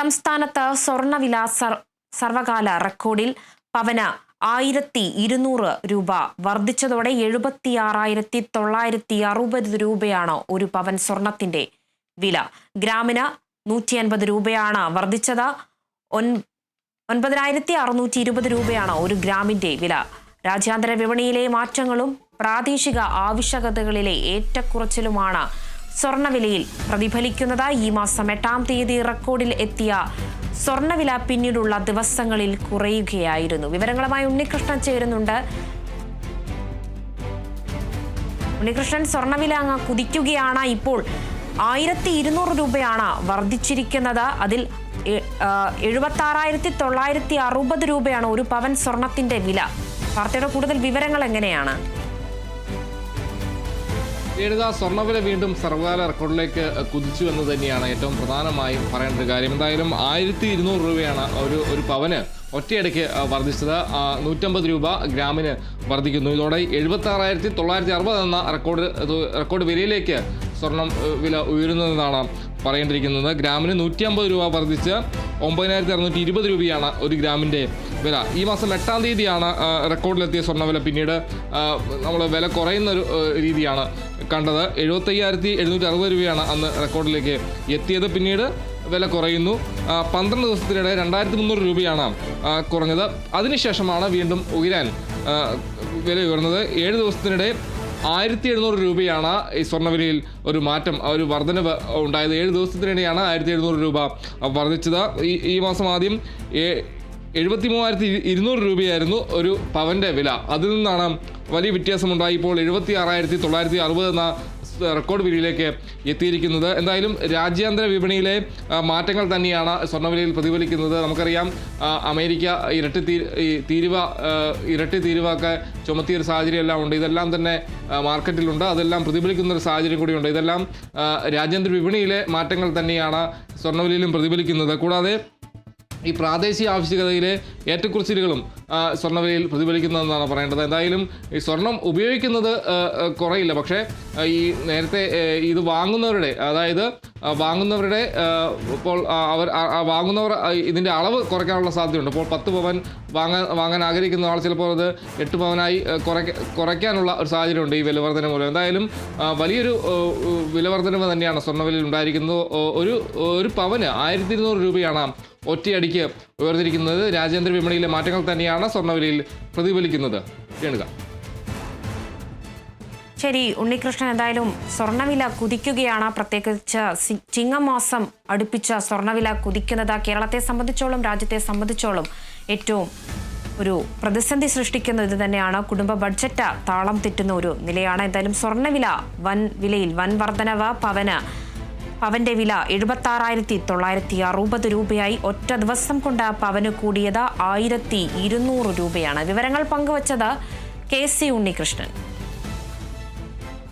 സംസ്ഥാനത്ത് സ്വർണവില സർ സർവകാല റെക്കോർഡിൽ പവന ആയിരത്തി ഇരുന്നൂറ് രൂപ വർദ്ധിച്ചതോടെ എഴുപത്തി ആറായിരത്തി തൊള്ളായിരത്തി അറുപത് രൂപയാണ് ഒരു പവൻ സ്വർണത്തിന്റെ വില. ഗ്രാമിന് നൂറ്റി അൻപത് രൂപയാണ് വർദ്ധിച്ചത്. ഒൻ ഒൻപതിനായിരത്തി അറുന്നൂറ്റി ഇരുപത് രൂപയാണ് ഒരു ഗ്രാമിന്റെ വില. രാജ്യാന്തര വിപണിയിലെ മാറ്റങ്ങളും പ്രാദേശിക ആവശ്യകതകളിലെ ഏറ്റക്കുറച്ചിലുമാണ് സ്വർണവിലയിൽ പ്രതിഫലിക്കുന്നത് ഈ മാസം എട്ടാം തീയതി റെക്കോർഡിൽ എത്തിയ സ്വർണവില പിന്നീടുള്ള ദിവസങ്ങളിൽ കുറയുകയായിരുന്നു. വിവരങ്ങളുമായി ഉണ്ണികൃഷ്ണൻ ചേരുന്നുണ്ട്. ഉണ്ണികൃഷ്ണൻ സ്വർണവില അങ്ങ് കുതിക്കുകയാണ്. ഇപ്പോൾ ആയിരത്തി ഇരുന്നൂറ് രൂപയാണ് വർദ്ധിച്ചിരിക്കുന്നത്. അതിൽ എഴുപത്തി ആറായിരത്തി തൊള്ളായിരത്തി അറുപത് രൂപയാണ് ഒരു പവൻ സ്വർണത്തിന്റെ വില. വാർത്തയുടെ കൂടുതൽ വിവരങ്ങൾ എങ്ങനെയാണ്? രേണുക സ്വർണവില വീണ്ടും സർവകാല റെക്കോർഡിലേക്ക് കുതിച്ചു എന്ന് തന്നെയാണ് ഏറ്റവും പ്രധാനമായും പറയേണ്ട ഒരു കാര്യം. എന്തായാലും ആയിരത്തി ഇരുന്നൂറ് രൂപയാണ് ഒരു ഒരു പവന് ഒറ്റയടിക്ക് വർദ്ധിച്ചത്. നൂറ്റമ്പത് രൂപ ഗ്രാമിന് വർദ്ധിക്കുന്നു. ഇതോടെ എഴുപത്തി ആറായിരത്തി തൊള്ളായിരത്തി അറുപത് എന്ന റെക്കോർഡ് റെക്കോർഡ് വിലയിലേക്ക് സ്വർണം വില ഉയരുന്നതെന്നാണ് പറയേണ്ടിയിരിക്കുന്നത്. ഗ്രാമിന് നൂറ്റി അമ്പത് രൂപ വർദ്ധിച്ച് ഒമ്പതിനായിരത്തി അറുന്നൂറ്റി ഇരുപത് രൂപയാണ് ഒരു ഗ്രാമിന്റെ വില. ഈ മാസം എട്ടാം തീയതിയാണ് റെക്കോർഡിലെത്തിയ സ്വർണവില പിന്നീട് നമ്മൾ വില കുറയുന്ന ഒരു രീതിയാണ് കണ്ടത്. എഴുപത്തയ്യായിരത്തി എഴുന്നൂറ്റി അറുപത് രൂപയാണ് അന്ന് റെക്കോർഡിലേക്ക് എത്തിയത്. പിന്നീട് വില കുറയുന്നു. പന്ത്രണ്ട് ദിവസത്തിനിടെ രണ്ടായിരത്തി മുന്നൂറ് രൂപയാണ് കുറഞ്ഞത്. അതിനുശേഷമാണ് വീണ്ടും ഉയരാൻ വില ഉയർന്നത്. ഏഴ് ദിവസത്തിനിടെ ആയിരത്തി എഴുന്നൂറ് രൂപയാണ് ഈ സ്വർണവിലയിൽ ഒരു മാറ്റം ഒരു വർധനവ് ഉണ്ടായത്. ഏഴ് ദിവസത്തിനിടെയാണ് ആയിരത്തി എഴുന്നൂറ് രൂപ വർദ്ധിച്ചത് ഈ ഈ മാസം ആദ്യം എഴുപത്തി മൂവായിരത്തി ഇരുന്നൂറ് രൂപയായിരുന്നു ഒരു പവന്റെ വില. അതിൽ നിന്നാണ് വലിയ വ്യത്യാസമുണ്ടായി. ഇപ്പോൾ എഴുപത്തി ആറായിരത്തി തൊള്ളായിരത്തി അറുപത് എന്ന റെക്കോർഡ് വിലയിലേക്ക് എത്തിയിരിക്കുന്നത്. എന്തായാലും രാജ്യാന്തര വിപണിയിലെ മാറ്റങ്ങൾ തന്നെയാണ് സ്വർണവിലയിൽ പ്രതിഫലിക്കുന്നത്. നമുക്കറിയാം അമേരിക്ക ഇരട്ടി തീരുവ ഇരട്ടി തീരുവൊക്കെ ചുമത്തിയ ഒരു സാഹചര്യമെല്ലാം ഉണ്ട്. ഇതെല്ലാം തന്നെ മാർക്കറ്റിലുണ്ട്. അതെല്ലാം പ്രതിഫലിക്കുന്ന ഒരു സാഹചര്യം കൂടിയുണ്ട്. ഇതെല്ലാം രാജ്യാന്തര വിപണിയിലെ മാറ്റങ്ങൾ തന്നെയാണ് സ്വർണവിലയിലും പ്രതിഫലിക്കുന്നത്. കൂടാതെ ഈ പ്രാദേശിക ആവശ്യകതയിലെ ഏറ്റക്കുറച്ചിലുകളും സ്വർണവിലയിൽ പ്രതിഫലിക്കുന്നതെന്നാണ് പറയേണ്ടത്. എന്തായാലും ഈ സ്വർണം ഉപയോഗിക്കുന്നത് കുറയില്ല. പക്ഷേ ഈ നേരത്തെ ഇത് വാങ്ങുന്നവരുടെ അതായത് വാങ്ങുന്നവരുടെ ഇപ്പോൾ അവർ വാങ്ങുന്നവർ ഇതിന്റെ അളവ് കുറയ്ക്കാനുള്ള സാധ്യതയുണ്ട്. ഇപ്പോൾ പത്ത് പവൻ വാങ്ങാൻ വാങ്ങാൻ ആഗ്രഹിക്കുന്ന ആൾ ചിലപ്പോൾ അത് എട്ട് പവനായി കുറയ്ക്കാനുള്ള ഒരു സാഹചര്യമുണ്ട് ഈ വിലവർധന മൂലം. എന്തായാലും വലിയൊരു വിലവർധനവ് തന്നെയാണ് സ്വർണവിലയിൽ ഉണ്ടായിരിക്കുന്നത്. ഒരു ഒരു പവന് ആയിരത്തി ഇരുന്നൂറ് രൂപയാണ് ഒറ്റയടിക്ക് ഉയർന്നിരിക്കുന്നത്. രാജ്യാന്തര വിപണിയിലെ മാറ്റങ്ങൾ തന്നെയാണ് സ്വർണവിലയിൽ പ്രതിഫലിക്കുന്നത്. രേണുക. ശരി ഉണ്ണികൃഷ്ണൻ എന്തായാലും സ്വർണവില കുതിക്കുകയാണ്. പ്രത്യേകിച്ച് ചിങ്ങമാസം അടുപ്പിച്ച സ്വർണവില കുതിക്കുന്നത് കേരളത്തെ സംബന്ധിച്ചോളം രാജ്യത്തെ സംബന്ധിച്ചോളം ഏറ്റവും ഒരു പ്രതിസന്ധി സൃഷ്ടിക്കുന്ന ഇത് തന്നെയാണ്. കുടുംബ ബഡ്ജറ്റ് താളം തെറ്റുന്ന ഒരു നിലയാണ്. എന്തായാലും സ്വർണവില വൻ വിലയിൽ വൻ വർധനവ് പവന് പവന്റെ വില എഴുപത്തി ആറായിരത്തി തൊള്ളായിരത്തി അറുപത് രൂപയായി. ഒറ്റ ദിവസം കൊണ്ട് പവന് കൂടിയത് ആയിരത്തി ഇരുന്നൂറ് രൂപയാണ്. വിവരങ്ങൾ പങ്കുവച്ചത് കെ സി ഉണ്ണികൃഷ്ണൻ.